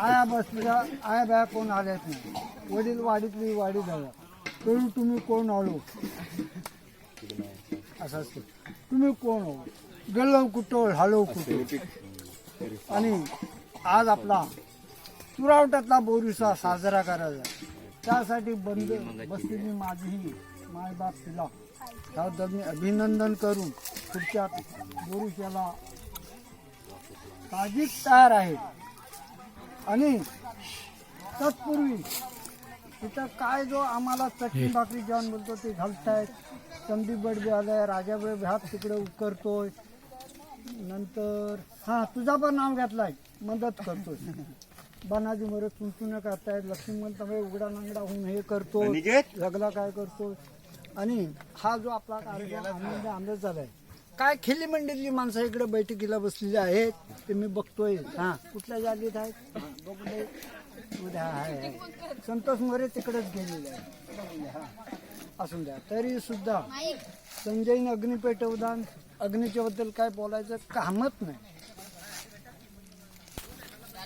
आया बसल्या आया बाया कोण आल्याच नाही. वडील वाडीतली वाडी झाला तरी तुम्ही कोण आलो? असं असते. तुम्ही कोण हो गेलो कुठं हालो कुठं? आणि आज आपला तुरावट्यातला बोरीसा साजरा करायचा. त्यासाठी बंद बसलेली माझीही मायबाप तिला त्याबद्दल मी अभिनंदन करून पुढच्या बोरुशाला ताजीच तयार आहे. आणि तत्पूर्वी तिथं काय जो आम्हाला चटणी भाकरी जेवण बोलतो ते घालतायत. संदीप बडबे आलाय राजा बडबे हात तिकडे उकरतोय. नंतर हा तुझा पण नाव घेतलाय. मदत करतोय. बनाजी मरे चुनचुने करतायत. लक्ष्मण तमे उघडा नांगडा होऊन हे करतो जगला काय करतो आणि हा जो आपला कार्यक्रम आनंद आनंद झालाय. काय खेली मंडळी माणसं इकडे बैठकीला बसलेली आहेत? ते मी बघतोय. हा कुठल्या जागेत आहेत? उद्या आहे. संतोष मोरे तिकडेच गेलेले आहे हा असून द्या. तरी सुद्धा संजयने अग्निपेटवदान पेटवदानबद्दल काय बोलायचं कामच नाही.